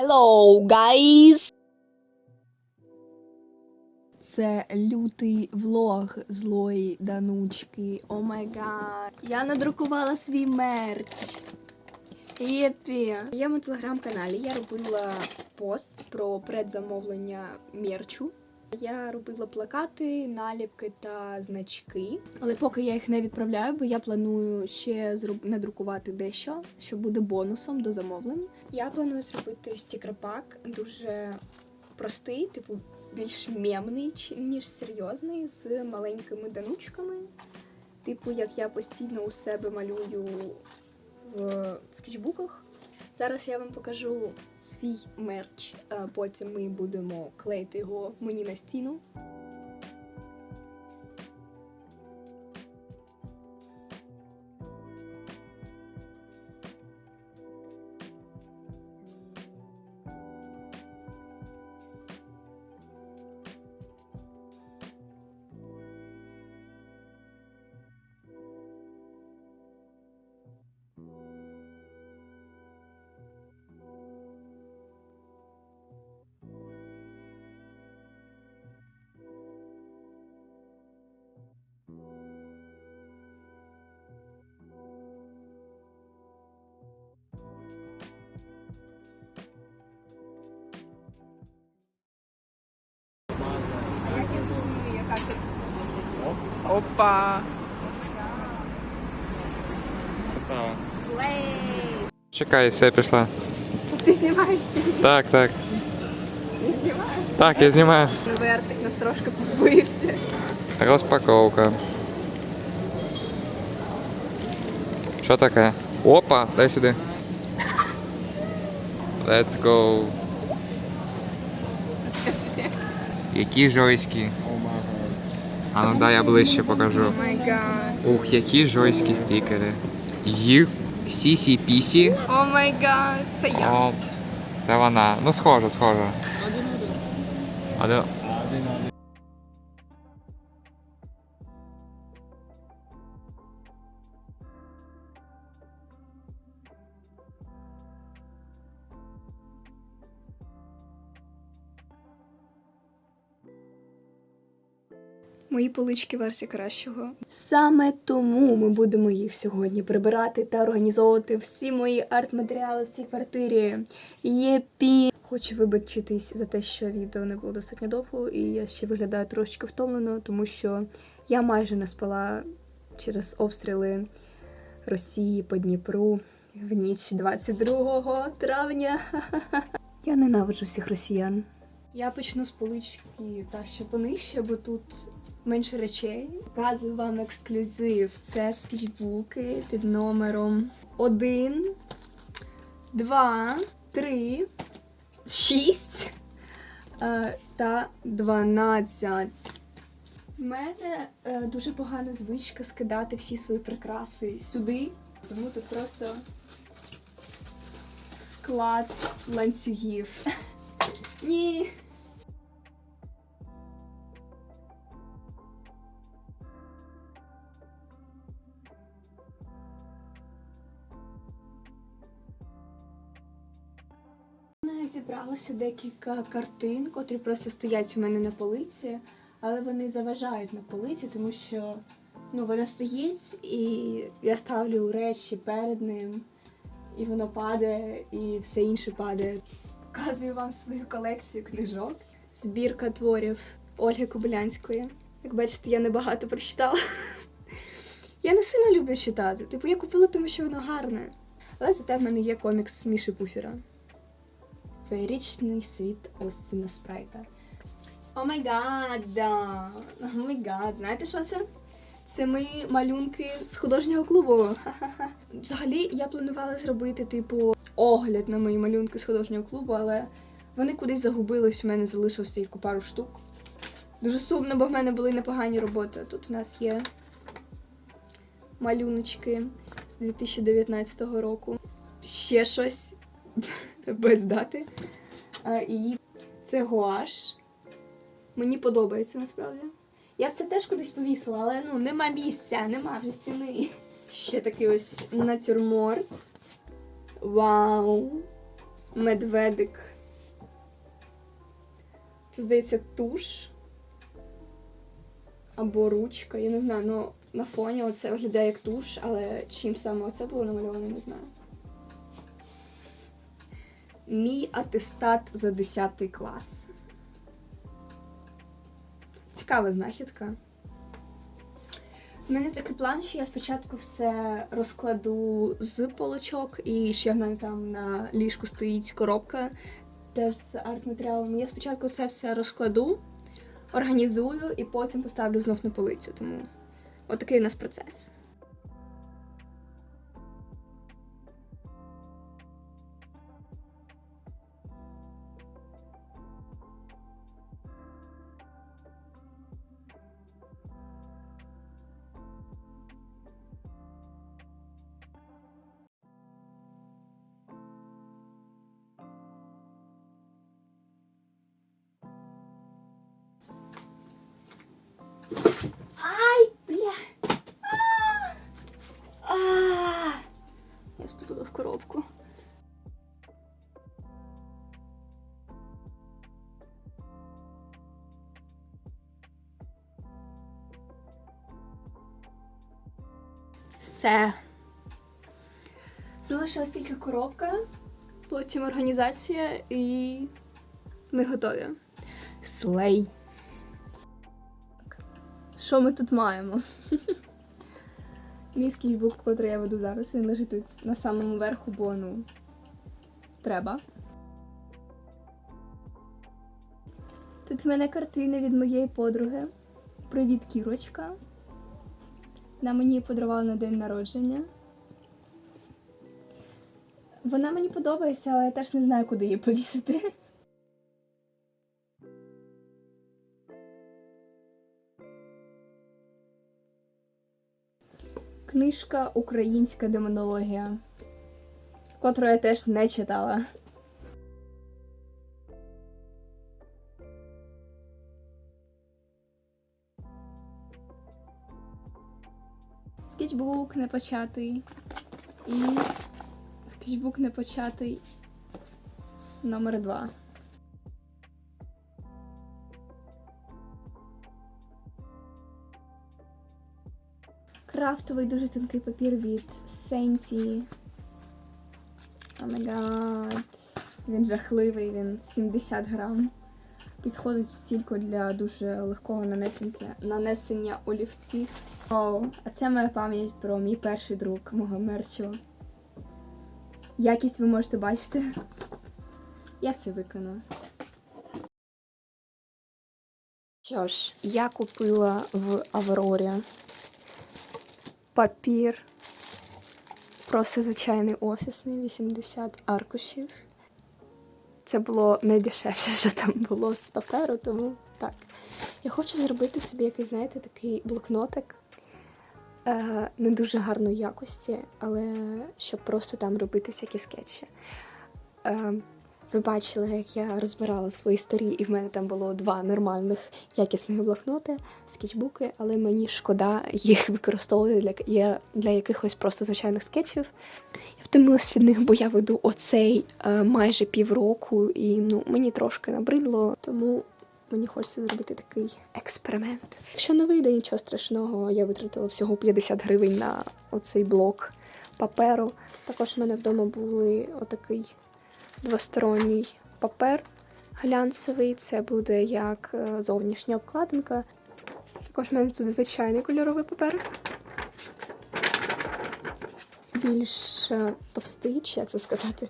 Hello, guys! Це лютий влог злої данучки. О май гад. Я надрукувала свій мерч. Єпі. В моєму телеграм-каналі я робила пост про предзамовлення мерчу. Я робила плакати, наліпки та значки. Але поки я їх не відправляю, бо я планую ще надрукувати дещо, що буде бонусом до замовлень. Я планую зробити стікерпак дуже простий, типу більш мемний, ніж серйозний, з маленькими данучками. Типу, як я постійно у себе малюю в скетчбуках. Зараз я вам покажу свій мерч, потім ми будемо клеїти його мені на стіну. Опа! Красава. Слей! Чекай, все пішла. Ти знімаєш сьогодні? Так, так. Не знімаєш? Так, я знімаю. Вертик нас трошки побився. Розпаковка. Що таке? Опа, дай сюди. Let's go. Це спецефект. Які жойські. А ну дай я ближче покажу. О. Ух, які жойські стікери. Ї. Сісі пісі. О май гад. Це я. О, це вона. Ну, схоже, схоже. Один. Мої полички версія кращого. Саме тому ми будемо їх сьогодні прибирати та організовувати всі мої арт-матеріали в цій квартирі. Єпі! Хочу вибачитись за те, що відео не було достатньо довго, і я ще виглядаю трошки втомлено, тому що я майже не спала через обстріли Росії по Дніпру в ніч 22 травня. Я ненавиджу всіх росіян. Я почну з полички та що понижче, бо тут менше речей. Показую вам ексклюзив. Це скетчбуки під номером 1, 2, 3, 6 е, та 12. У мене е, дуже погана звичка скидати всі свої прикраси сюди, тому тут просто склад ланцюгів. Ні. Зібралося декілька картин, котрі просто стоять у мене на полиці, але вони заважають на полиці, тому що ну, воно стоїть, і я ставлю речі перед ним, і воно падає, і все інше падає. Показую вам свою колекцію книжок. Збірка творів Ольги Кобилянської. Як бачите, я небагато прочитала. Я не сильно люблю читати. Типу, я купила, тому що воно гарне. Але зате в мене є комікс Міші Пуфера. Феєричний світ Остіна Спрайта. О май гад! О май гад! Знаєте, що це? Це мої малюнки з художнього клубу. Взагалі, я планувала зробити, типу, огляд на мої малюнки з художнього клубу, але вони кудись загубились, у мене залишилось тільки пару штук. Дуже сумно, бо в мене були непогані роботи. Тут в нас є малюночки з 2019 року. Ще щось без дати. І це гуаш. Мені подобається насправді. Я б це теж кудись повісила, але ну нема місця, нема вже стіни. Ще такий ось натюрморт. Вау! медведик. Це здається туш. Або ручка, я не знаю, ну на фоні оце виглядає як туш, але чим саме оце було намальовано, не знаю. Мій атестат за 10 клас. Цікава знахідка. У мене такий план, що я спочатку все розкладу з полочок, і ще в мене там на ліжку стоїть коробка теж з арт-матеріалами. Я спочатку це все розкладу, організую і потім поставлю знов на полицю. Тому отакий у нас процес. Все. Залишилась тільки коробка, потім організація і ми готові. Слей. Що ми тут маємо? Мій скетчбук, який я веду зараз, він лежить тут на самому верху, бо ну треба. Тут в мене картини від моєї подруги. Привіт, Кірочка. Вона мені подарувала на день народження. Вона мені подобається, але я теж не знаю, куди її повісити. Книжка Українська демонологія, котру я теж не читала. Скетчбук непочатий. І скетчбук непочатий номер 2. Крафтовий дуже тонкий папір від Сенті. О май гад. Він жахливий, він 70 грам. Підходить стільки для дуже легкого нанесення, нанесення олівців. Оу, а це моя пам'ять про мій перший друг мого мерчу. Якість ви можете бачити. Я це виконую. Що ж, я купила в Аврорі папір. Просто звичайний офісний, 80 аркушів. Це було найдешевше, що там було з паперу, тому так. Я хочу зробити собі якийсь, знаєте, такий блокнотик не дуже гарної якості, але щоб просто там робити всякі скетчі. Е, ви бачили, як я розбирала свої старі, і в мене там було два нормальних якісних блокноти, скетчбуки, але мені шкода їх використовувати для, для якихось просто звичайних скетчів. Я втомилась від них, бо я веду оцей е, майже півроку, і ну, мені трошки набридло, тому мені хочеться зробити такий експеримент. Якщо не вийде нічого страшного, я витратила всього 50 гривень на оцей блок паперу. Також в мене вдома були отакий двосторонній папер глянцевий. Це буде як е, зовнішня обкладинка. Також в мене тут звичайний кольоровий папер. Більш е, товстий, чи як це сказати.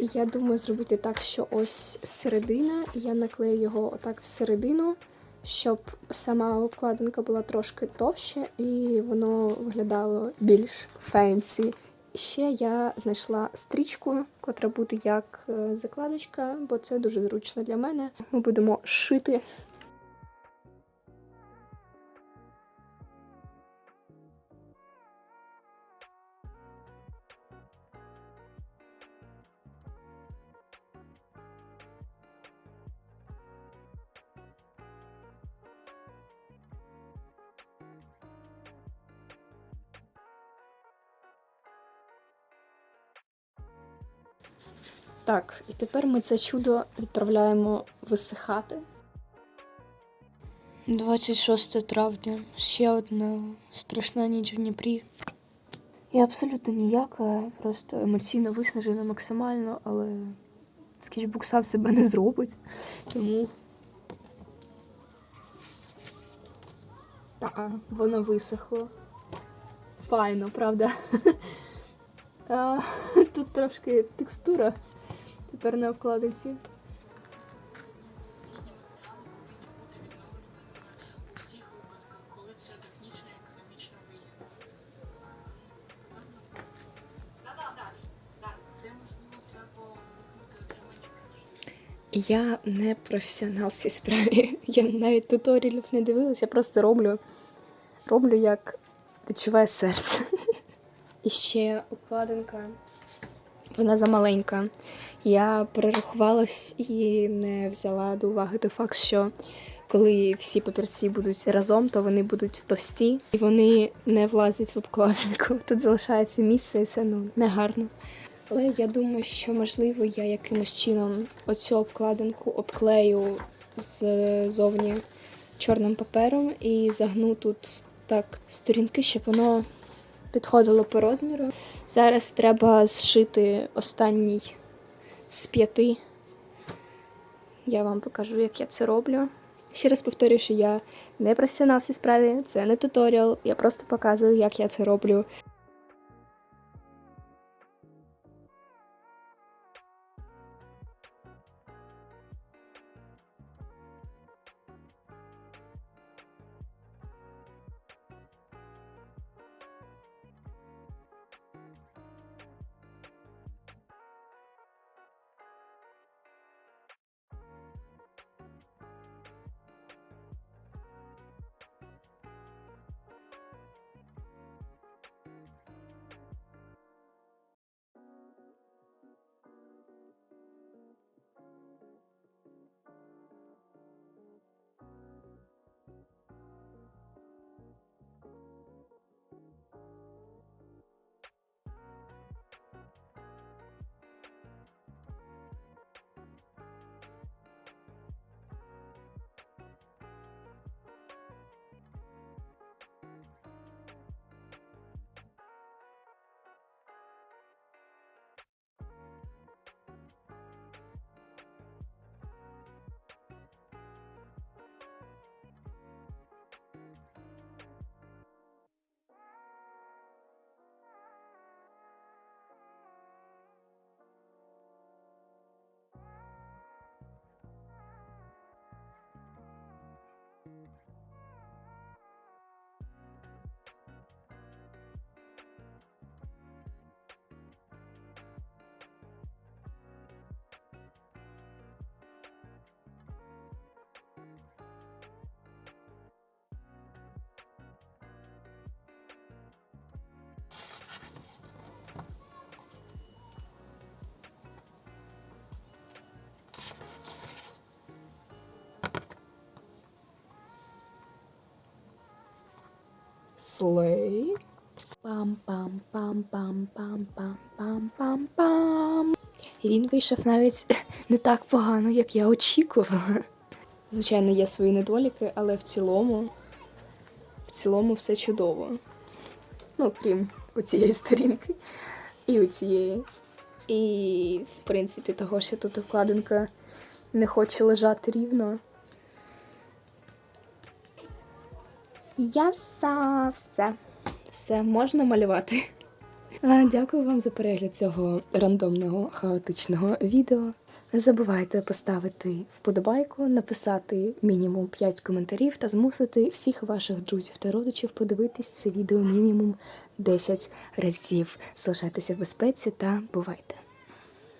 Я думаю зробити так, що ось середина, я наклею його отак всередину, щоб сама обкладинка була трошки товща і воно виглядало більш фенсі. Ще я знайшла стрічку, котра буде як е, закладочка, бо це дуже зручно для мене. Ми будемо шити. Так, і тепер ми це чудо відправляємо висихати. 26 травня. Ще одна страшна ніч в Дніпрі. Я абсолютно ніяка, просто емоційно виснажена максимально, але скетчбук сам себе не зробить. Тому. Так, воно висохло. Файно, правда? Тут трошки текстура тепер на обкладинці. всіх випадках, коли це технічно і економічно вигідно. Де можливо треба уникнути отримання книжки. Я не професіонал в цій справі. Я навіть туторіалів не дивилася, я просто роблю, роблю як відчуває серце. І ще укладинка. Вона замаленька. Я перерахувалась і не взяла до уваги той факт, що коли всі папірці будуть разом, то вони будуть товсті і вони не влазять в обкладинку. Тут залишається місце, і це ну негарно. Але я думаю, що можливо я якимось чином оцю обкладинку обклею ззовні чорним папером і загну тут так сторінки, щоб воно підходило по розміру. Зараз треба зшити останній з п'яти. Я вам покажу, як я це роблю. Ще раз повторюю, що я не професіонал цій справі, це не туторіал, я просто показую, як я це роблю. Mm-hmm. Слей. Пам-пам-пам-пам-пам-пам-пам-пам. І він вийшов навіть не так погано, як я очікувала. Звичайно, є свої недоліки, але в цілому, в цілому все чудово. Ну, крім оцієї сторінки і оцієї. І, в принципі, того, що тут обкладинка не хоче лежати рівно. Яса, все. Все можна малювати. Дякую вам за перегляд цього рандомного хаотичного відео. Не забувайте поставити вподобайку, написати мінімум 5 коментарів та змусити всіх ваших друзів та родичів подивитись це відео мінімум 10 разів. Залишайтеся в безпеці та бувайте!